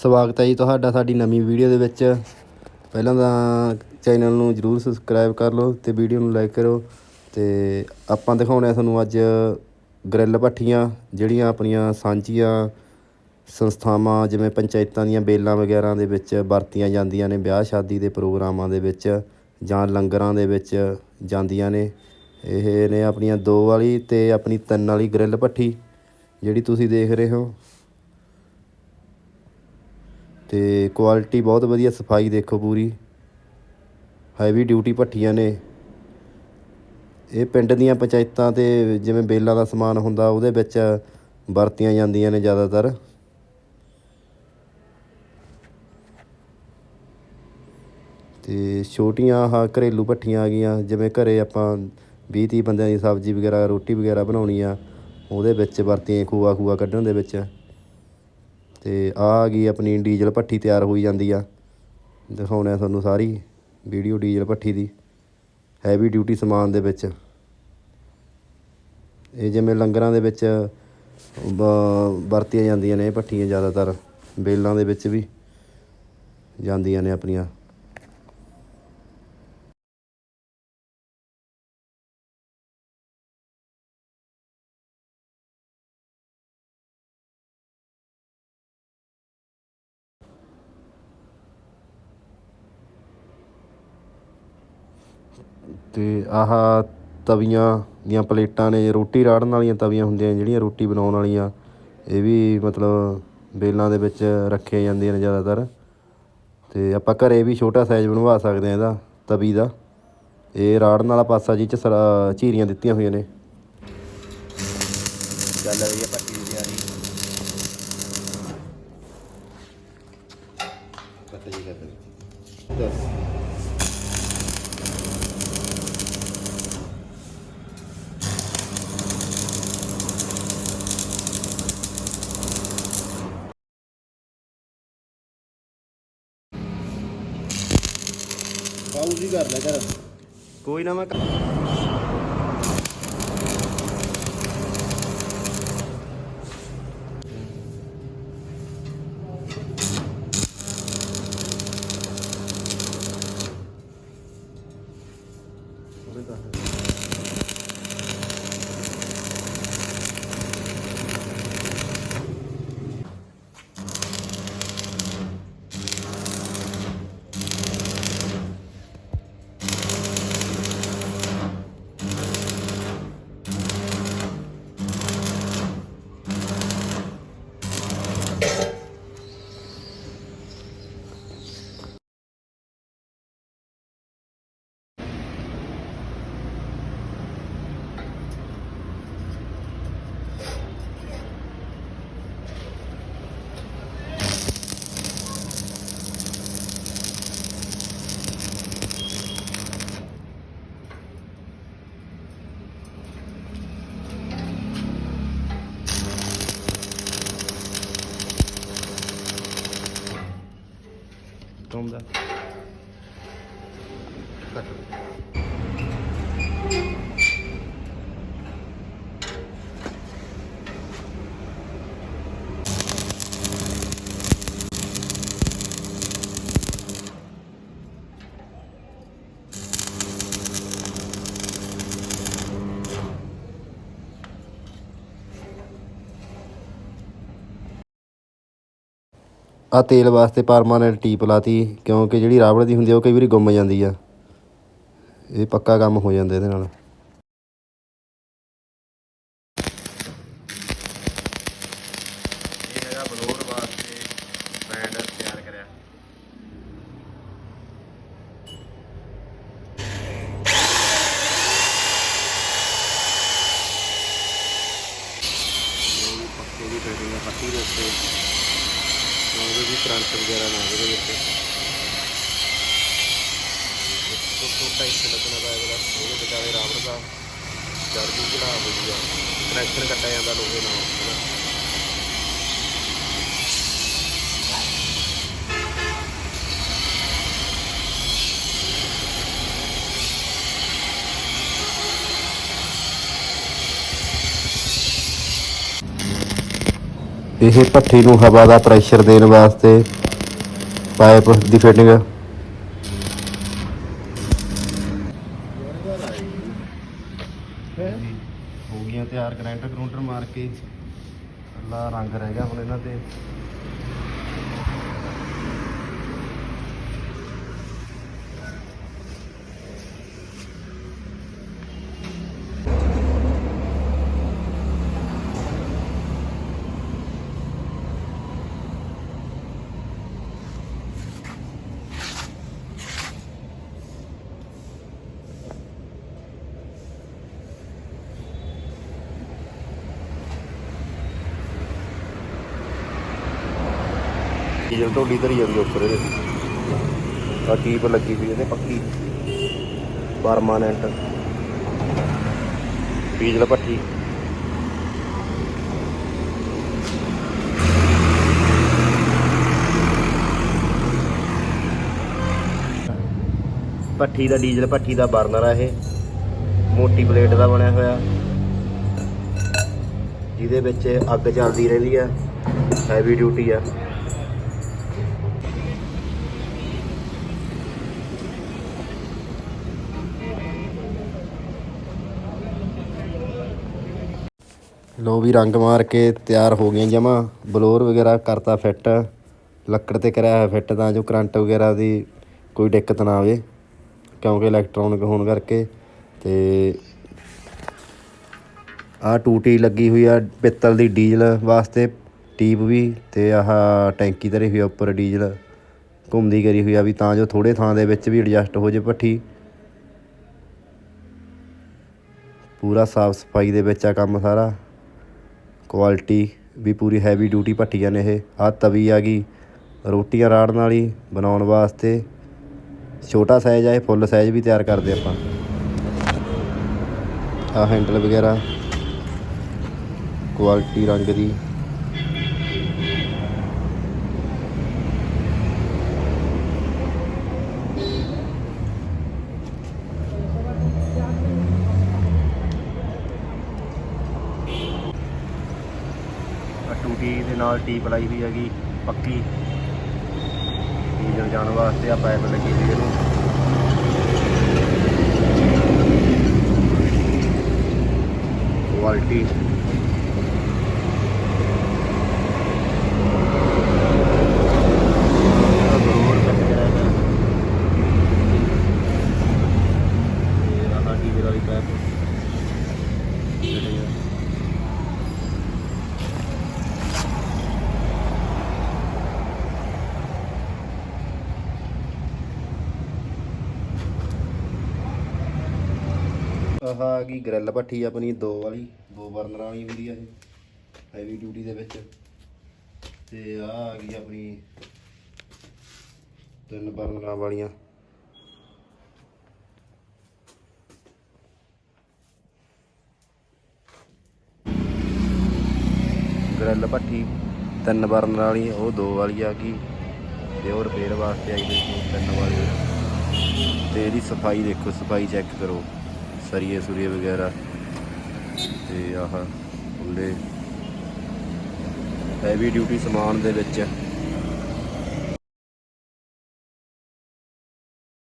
ਸਵਾਗਤ ਹੈ ਜੀ ਤੁਹਾਡਾ ਸਾਡੀ ਨਵੀਂ ਵੀਡੀਓ ਦੇ ਵਿੱਚ। ਪਹਿਲਾਂ ਤਾਂ ਚੈਨਲ ਨੂੰ ਜਰੂਰ ਸਬਸਕ੍ਰਾਈਬ ਕਰ ਲਓ ਤੇ ਵੀਡੀਓ ਨੂੰ ਲਾਈਕ ਕਰੋ ਤੇ ਆਪਾਂ ਦਿਖਾਉਣੇ ਆ ਤੁਹਾਨੂੰ ਅੱਜ ਗ੍ਰਿਲ ਭੱਠੀਆਂ, ਜਿਹੜੀਆਂ ਆਪਣੀਆਂ ਸਾਂਝੀਆਂ ਸੰਸਥਾਵਾਂ, ਜਿਵੇਂ ਪੰਚਾਇਤਾਂ ਦੀਆਂ ਬੇਲਾਂ ਵਗੈਰਾ ਦੇ ਵਿੱਚ ਵਰਤੀਆਂ ਜਾਂਦੀਆਂ ਨੇ, ਵਿਆਹ ਸ਼ਾਦੀ ਦੇ ਪ੍ਰੋਗਰਾਮਾਂ ਦੇ ਵਿੱਚ ਜਾਂ ਲੰਗਰਾਂ ਦੇ ਵਿੱਚ ਜਾਂਦੀਆਂ ਨੇ। ਇਹ ਨੇ ਆਪਣੀਆਂ ਦੋ ਵਾਲੀ ਤੇ ਆਪਣੀ ਤਿੰਨ ਵਾਲੀ ਗ੍ਰਿਲ ਭੱਠੀ, ਜਿਹੜੀ ਤੁਸੀਂ ਦੇਖ ਰਹੇ ਹੋ। ਤੇ ਕੁਆਲਿਟੀ ਬਹੁਤ ਵਧੀਆ, ਸਫ਼ਾਈ ਦੇਖੋ ਪੂਰੀ। ਹੈਵੀ ਡਿਊਟੀ ਭੱਠੀਆਂ ਨੇ। ਇਹ ਪਿੰਡ ਦੀਆਂ ਪੰਚਾਇਤਾਂ ਤੇ ਜਿਵੇਂ ਬੇਲਾਂ ਦਾ ਸਮਾਨ ਹੁੰਦਾ, ਉਹਦੇ ਵਿੱਚ ਵਰਤੀਆਂ ਜਾਂਦੀਆਂ ਨੇ ਜ਼ਿਆਦਾਤਰ। ਤੇ ਛੋਟੀਆਂ ਆਹ ਘਰੇਲੂ ਭੱਠੀਆਂ ਆ ਗਈਆਂ, ਜਿਵੇਂ ਘਰੇ ਆਪਾਂ 20 30 ਬੰਦਿਆਂ ਦੀ ਸਬਜ਼ੀ ਵਗੈਰਾ, ਰੋਟੀ ਵਗੈਰਾ ਬਣਾਉਣੀ ਆ, ਉਹਦੇ ਵਿੱਚ ਵਰਤੀਆਂ, ਖੂਆ ਖੂਆ ਕੱਢਣ ਦੇ ਵਿੱਚ। ਤੇ ਆਹ ਆ ਗਈ ਆਪਣੀ ਡੀਜ਼ਲ ਭੱਠੀ ਤਿਆਰ ਹੋਈ ਜਾਂਦੀ ਆ। ਦਿਖਾਉਣਾ ਤੁਹਾਨੂੰ ਸਾਰੀ ਵੀਡੀਓ ਡੀਜ਼ਲ ਭੱਠੀ ਦੀ ਹੈਵੀ ਡਿਊਟੀ ਸਮਾਨ ਦੇ ਵਿੱਚ। ਇਹ ਜਿਵੇਂ ਲੰਗਰਾਂ ਦੇ ਵਿੱਚ ਬ- ਵਰਤੀਆਂ ਜਾਂਦੀਆਂ ਨੇ ਇਹ ਭੱਠੀਆਂ ਜ਼ਿਆਦਾਤਰ, ਬੇਲਾਂ ਦੇ ਵਿੱਚ ਵੀ ਜਾਂਦੀਆਂ ਨੇ ਆਪਣੀਆਂ। ਅਤੇ ਆਹ ਤਵੀਆਂ ਦੀਆਂ ਪਲੇਟਾਂ ਨੇ ਰੋਟੀ ਰਾੜਨ ਵਾਲੀਆਂ ਤਵੀਆਂ ਹੁੰਦੀਆਂ, ਜਿਹੜੀਆਂ ਰੋਟੀ ਬਣਾਉਣ ਵਾਲੀਆਂ। ਇਹ ਵੀ ਮਤਲਬ ਵੇਲਾਂ ਦੇ ਵਿੱਚ ਰੱਖੀਆਂ ਜਾਂਦੀਆਂ ਨੇ ਜ਼ਿਆਦਾਤਰ। ਅਤੇ ਆਪਾਂ ਘਰ ਵੀ ਛੋਟਾ ਸਾਈਜ਼ ਬਣਵਾ ਸਕਦੇ ਹਾਂ ਇਹਦਾ, ਤਵੀ ਦਾ। ਇਹ ਰਾੜਨ ਵਾਲਾ ਪਾਸਾ ਜਿਹ ਚ ਸਰਾ- ਚੀਰੀਆਂ ਦਿੱਤੀਆਂ ਹੋਈਆਂ ਨੇ। ਚੱਲ ਰਹੀ ਹੈ ਭੱਟੀ ਦੀ ਤਿਆਰੀ। ਪਾਉਜ਼ ਹੀ ਕਰ ਲੈ ਕਰ ਕੋਈ ਨਾ ਮੈਂ ਕਰ- ਤੁਮ ਦਾ ਕੱਟ ਆ ਤੇਲ ਵਾਸਤੇ ਪਰਮਾਨੈਂਟ ਟੀਪ ਲਾਤੀ ਕਿਉਂਕਿ ਜਿਹੜੀ ਰਾਬੜ ਦੀ ਹੁੰਦੀ ਆ, ਉਹ ਕਈ ਵਾਰੀ ਗੁੰਮ ਜਾਂਦੀ ਆ। ਇਹ ਪੱਕਾ ਕੰਮ ਹੋ ਜਾਂਦਾ ਇਹਦੇ ਨਾਲ। ਇਹ ਹੈਗਾ ਬਲੋਰ ਵਾਸਤੇ ਬੈਂਡ ਤਿਆਰ ਕਰਿਆ। ਇਹ ਵੀ ਪੱਕੇ ਦੀ ਫਿਟਿੰਗ ਹੈ ਪੱਟੀ ਦੇ ਉੱਤੇ ਉਹਦੇ ਵੀ ਕਰੰਟ ਵਗੈਰਾ ਨਾ ਉਹਦੇ ਵਿੱਚ ਇੱਕ ਛੋਟਾ ਲੱਗਣਾ ਦਾ ਇਹਦਾ ਉਹਦੇ ਵਿਚਾਲੇ ਰਾਬੜ ਦਾ ਜਰਦੀ ਚੜਾ ਵਧੀਆ ਕਨੈਕਸ਼ਨ ਕੱਟਿਆ ਜਾਂਦਾ ਲੋਹੇ ਨਾਲ ਇਹ ਭੱਠੀ ਨੂੰ ਹਵਾ ਦਾ ਪ੍ਰੈਸ਼ਰ ਦੇਣ ਵਾਸਤੇ ਪਾਈਪ ਦੀ ਫਿਟਿੰਗ ਹੋ ਗਈਆਂ ਤਿਆਰ ਕਰੰਟ ਬਾਕੀ ਇਕੱਲਾ ਰੰਗ ਰਹਿ ਗਿਆ ਹੁਣ ਇਹਨਾਂ ਤੇ। ਡੀਜ਼ਲ ਢੋਲੀ ਧਰੀ ਜਾਂਦੀ ਉੱਪਰ ਇਹਦੇ। ਆ ਕੀਪ ਲੱਗੀ ਹੋਈ ਇਹਦੇ, ਪੱਕੀ। ਪਰਮਾਨੈਂਟ ਡੀਜ਼ਲ ਭੱਠੀ। ਭੱਠੀ ਦਾ ਡੀਜ਼ਲ, ਭੱਠੀ ਦਾ ਬਰਨਰ ਆ ਇਹ। ਮੋਟੀ ਪਲੇਟ ਦਾ ਬਣਿਆ ਹੋਇਆ। ਜਿਹਦੇ ਵਿੱਚ ਅੱਗ ਚੱਲਦੀ ਰਹਿੰਦੀ ਆ। ਹੈਵੀ ਡਿਊਟੀ ਆ। ਲੋ ਵੀ ਰੰਗ ਮਾਰ ਕੇ ਤਿਆਰ ਹੋ ਗਈਆਂ ਜਮਾ। ਬਲੋਰ ਵਗੈਰਾ ਕਰਤਾ ਫਿੱਟ। ਲੱਕੜ ਤੇ ਕਰਿਆ ਹੋਇਆ ਫਿੱਟ ਤਾਂ ਜੋ ਕਰੰਟ ਵਗੈਰਾ ਦੀ ਕੋਈ ਦਿੱਕਤ ਨਾ ਆਵੇ। ਕਿਉਂਕਿ ਇਲੈਕਟ੍ਰੋਨਿਕ ਹੋਣ ਕਰਕੇ ਤੇ ਆਹ ਟੂਟੀ ਲੱਗੀ ਹੋਈ ਆ ਪਿੱਤਲ ਦੀ ਡੀਜ਼ਲ ਵਾਸਤੇ। ਟੀਪ ਵੀ ਤੇ ਆਹ ਟੈਂਕੀ ਧਰੀ ਹੋਈ ਆ ਉੱਪਰ ਡੀਜ਼ਲ। ਘੁੰਮਦੀ ਕਰੀ ਹੋਈ ਆ ਵੀ ਤਾਂ ਜੋ ਥੋੜੇ ਥਾਂ ਦੇ ਵਿੱਚ ਵੀ ਐਡਜਸਟ ਹੋ ਜੇ ਭੱਠੀ ਪੂਰਾ ਸਾਫ਼ ਸਫ਼ਾਈ ਦੇ ਵਿੱਚ ਆ ਕੰਮ ਸਾਰਾ। ਕੁਆਲਿਟੀ ਵੀ ਪੂਰੀ ਹੈਵੀ ਡਿਊਟੀ ਭੱਠੀਆਂ ਨੇ ਇਹ। ਆਹ ਤਵੀ ਆ ਗਈ, ਰੋਟੀਆਂ ਰਾੜਨ ਵਾਲੀ ਬਣਾਉਣ ਵਾਸਤੇ। ਛੋਟਾ ਸਾਈਜ਼ ਆ ਇਹ ਫੁੱਲ ਸਾਈਜ਼ ਵੀ ਤਿਆਰ ਕਰਦੇ ਆਪਾਂ। ਆਹ ਹੈਂਡਲ ਵਗੈਰਾ ਕੁਆਲਿਟੀ ਰੰਗ ਦੀ। ਟੂਟੀ ਦੇ ਨਾਲ ਟੀਪ ਲਾਈ ਹੋਈ ਹੈਗੀ, ਪੱਕੀ। ਡੀਜ਼ਲ ਜਾਣ ਵਾਸਤੇ ਆ ਪਾਈਪ ਲੱਗੀ ਹੋਈ ਇਹਨੂੰ। ਕੁਆਲਿਟੀ ਜ਼ਰੂਰ ਕੱਟ ਕਰਾਂਗਾ ਇਹ ਆਹ ਡੀਜ਼ਲ ਵਾਲੀ ਪਾਈਪ ਜਿਹੜੀ ਆ ਆਹ ਆ ਗਈ ਗ੍ਰਿਲ ਭੱਠੀ ਆਪਣੀ, ਦੋ ਵਾਲੀ, ਦੋ ਬਰਨਰਾਂ ਵਾਲੀ ਹੁੰਦੀ ਆ ਇਹ ਹੈਵੀ ਡਿਊਟੀ ਦੇ ਵਿੱਚ। ਤੇ ਆ ਆ ਗਈ ਆਪਣੀ ਤਿੰਨ ਬਰਨਰਾਂ ਵਾਲੀਆਂ। ਗ੍ਰਿਲ ਭੱਠੀ, ਤਿੰਨ ਬਰਨਰ ਵਾਲੀ, ਉਹ ਦੋ ਵਾਲੀ ਆ ਗਈ। ਤੇ ਉਹ ਰਿਪੇਅਰ ਵਾਸਤੇ ਆਈ ਹੋਈ ਤਿੰਨ ਵਾਲੀ। ਤੇ ਇਹਦੀ ਸਫ਼ਾਈ ਦੇਖੋ, ਸਫ਼ਾਈ ਚੈੱਕ ਕਰੋ। ਸਰੀਏ ਸੁਰੀਏ ਵਗੈਰਾ ਤੇ ਆਹ ਕੁੰਡੇ ਹੈਵੀ ਡਿਊਟੀ ਸਮਾਨ ਦੇ ਵਿੱਚ।